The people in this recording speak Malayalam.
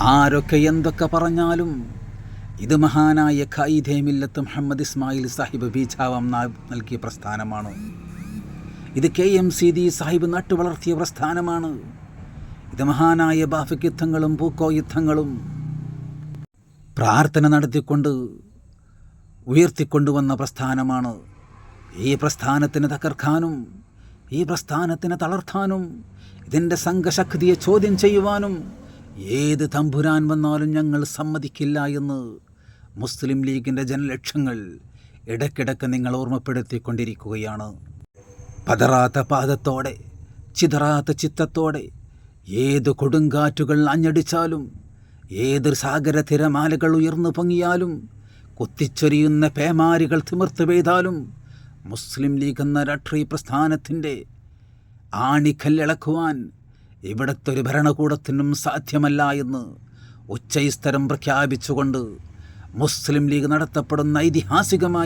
ആരൊക്കെ എന്തൊക്കെ പറഞ്ഞാലും ഇത് മഹാനായ ഖൈദേ മില്ലത്ത് മുഹമ്മദ് ഇസ്മായിൽ സാഹിബ് ബീജാവം നൽകിയ പ്രസ്ഥാനമാണ്. ഇത് K M Seethi Sahib നട്ടുവളർത്തിയ പ്രസ്ഥാനമാണ്. ഇത് മഹാനായ ബാഫിക് യുദ്ധങ്ങളും പൂക്കോ യുദ്ധങ്ങളും പ്രാർത്ഥന നടത്തിക്കൊണ്ട് ഉയർത്തിക്കൊണ്ടുവന്ന പ്രസ്ഥാനമാണ്. ഈ പ്രസ്ഥാനത്തിന് തകർക്കാനും ഈ പ്രസ്ഥാനത്തിന് തളർത്താനും ഇതിന്റെ സംഘശക്തിയെ ചോദ്യം ചെയ്യുവാനും ഏത് തമ്പുരാൻ വന്നാലും ഞങ്ങൾ സമ്മതിക്കില്ല എന്ന് മുസ്ലിം ലീഗിന്റെ ജനലക്ഷങ്ങൾ ഇടയ്ക്കിടയ്ക്ക് നിങ്ങൾ ഓർമ്മപ്പെടുത്തിക്കൊണ്ടിരിക്കുകയാണ്. പതറാത്ത പാദത്തോടെ ചിതറാത്ത ചിത്തത്തോടെ ഏത് കൊടുങ്കാറ്റുകൾ അഞ്ഞടിച്ചാലും ഏത് സാഗര തിരമാലകൾ ഉയർന്നു പൊങ്ങിയാലും കുത്തിച്ചൊരിയുന്ന പേമാരികൾ തിമിർത്ത് പെയ്താലും മുസ്ലിം ലീഗ് എന്ന രാഷ്ട്രീയ പ്രസ്ഥാനത്തിന്റെ ആണിക്കല്ലിളക്കുവാൻ ഇവിടുത്തെ ഒരു ഭരണകൂടത്തിനും സാധ്യമല്ല എന്ന് ഉച്ചൈസ്തരം പ്രഖ്യാപിച്ചുകൊണ്ട് മുസ്ലിം ലീഗ് നടത്തപ്പെടുന്ന ഐതിഹാസികമായ